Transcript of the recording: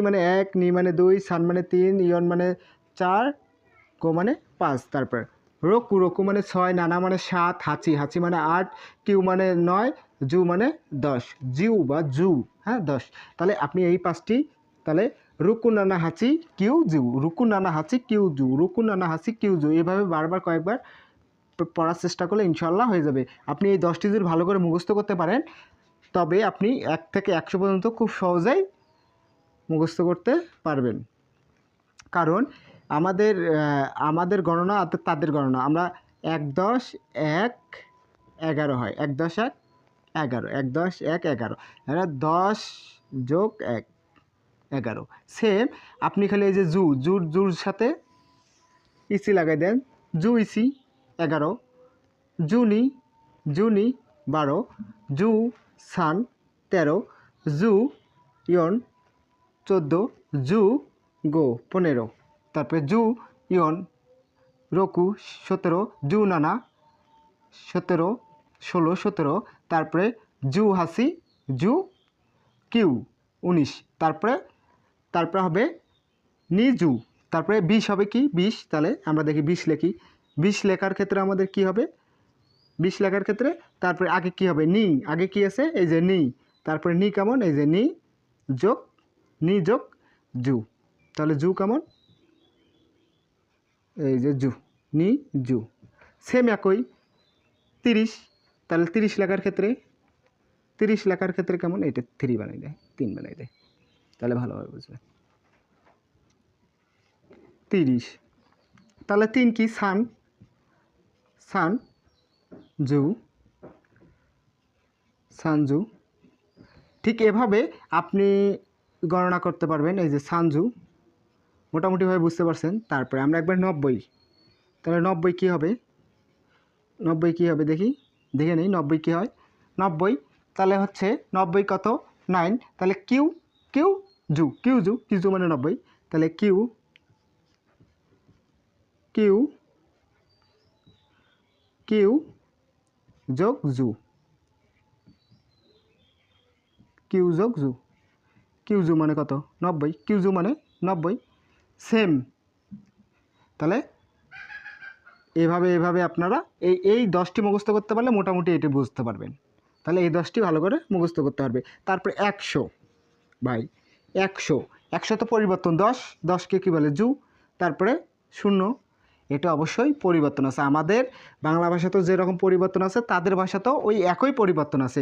মানে এক, নি মানে দুই, সান মানে তিন, ইয়ন মানে চার গো মানে পাঁচ। তারপর রকু রকু মানে ছয়, নানা মানে সাত, হাঁচি হাঁচি মানে আট, কিউ মানে নয়, জু মানে দশ। জিউ বা জু হ্যাঁ দশ। তাহলে আপনি এই পাঁচটি, তাহলে রুকু, নানা, হাঁচি, কিউ, জু। রুকু, নানা, হাঁচি, কিউ, জু। রুকু, নানা, হাঁচি, কিউ, জু। এভাবে বারবার কয়েকবার পড়ার চেষ্টা করলে ইনশাল্লাহ হয়ে যাবে। আপনি এই দশটি যদি ভালো করে মুখস্থ করতে পারেন, তবে আপনি এক থেকে একশো পর্যন্ত খুব সহজেই মুখস্থ করতে পারবেন। কারণ আমাদের আমাদের গণনা আর তাদের গণনা। আমরা এক দশ এক এগারো হয়। এক দশ এক এগারো। এক দশ এক এগারো। এরা দশ যোগ এক এগারো। সেম আপনি খালি এই যে জু, জুর জুর সাথে ইসি লাগাই দেন। জু ইসি এগারো। জুনি জুনি বারো। জু সান তেরো। জু ইয়ন চোদ্দ, জু, গো, পনেরো। তারপরে জু, ইয়ন, রকু, সতেরো, জু, নানা, সতেরো, ষোলো, সতেরো। তারপরে জু, হাসি, জু, কিউ, উনিশ। তারপরে তারপরে হবে নিজু তারপরে বিশ হবে কি? বিশ। তাহলে আমরা দেখি বিশ লেখি। বিশ লেখার ক্ষেত্রে আমাদের কি হবে? বিশ লেখার ক্ষেত্রে তারপরে আগে কি হবে? নি। আগে কি আছে? এই যে নি। তারপরে নি কেমন? এই যে নি যোগ নি যোগ জু। তাহলে জু কেমন? এই যে জু নি জু সেম একই। তিরিশ, তাহলে তিরিশ লেখার ক্ষেত্রে? তিরিশ লেখার ক্ষেত্রে কেমন? এটা থ্রি বানাই দেয়, তিন বানাই দেয়। তাহলে ভালোভাবে বুঝবে। তিরিশ, তাহলে তিন কি? সান। সান, জু। সানজু ঠিক এভাবে আপনি গণনা করতে পারবেন, এই যে সানজু। মোটামুটিভাবে বুঝতে পারছেন। তারপরে আমরা একবার নব্বই। তাহলে নব্বই কী হবে? নব্বই কী হবে দেখি? দেখে নিই, নব্বই কী হয়? নব্বই, তাহলে হচ্ছে নব্বই কত? নাইন। তাহলে কিউ কিউ জু। কিউ জু কিউ জু মানে নব্বই। তাহলে কিউ কিউ কিউ যোগ জু। কিউ যোগ জু। কিউ জু মানে কত? নব্বই। কিউ জু মানে নব্বই। সেম। তাহলে এভাবে এভাবে আপনারা এই এই দশটি মুখস্থ করতে পারলে মোটামুটি এটি বুঝতে পারবেন। তাহলে এই দশটি ভালো করে মুখস্থ করতে পারবে। তারপরে একশো। ভাই, একশো। একশো তো পরিবর্তন দশ। দশকে কী বলে? জু। তারপরে শূন্য। এটা অবশ্যই পরিবর্তন আছে। আমাদের বাংলা ভাষাতেও যেরকম পরিবর্তন আছে, তাদের ভাষাতেও ওই একই পরিবর্তন আছে।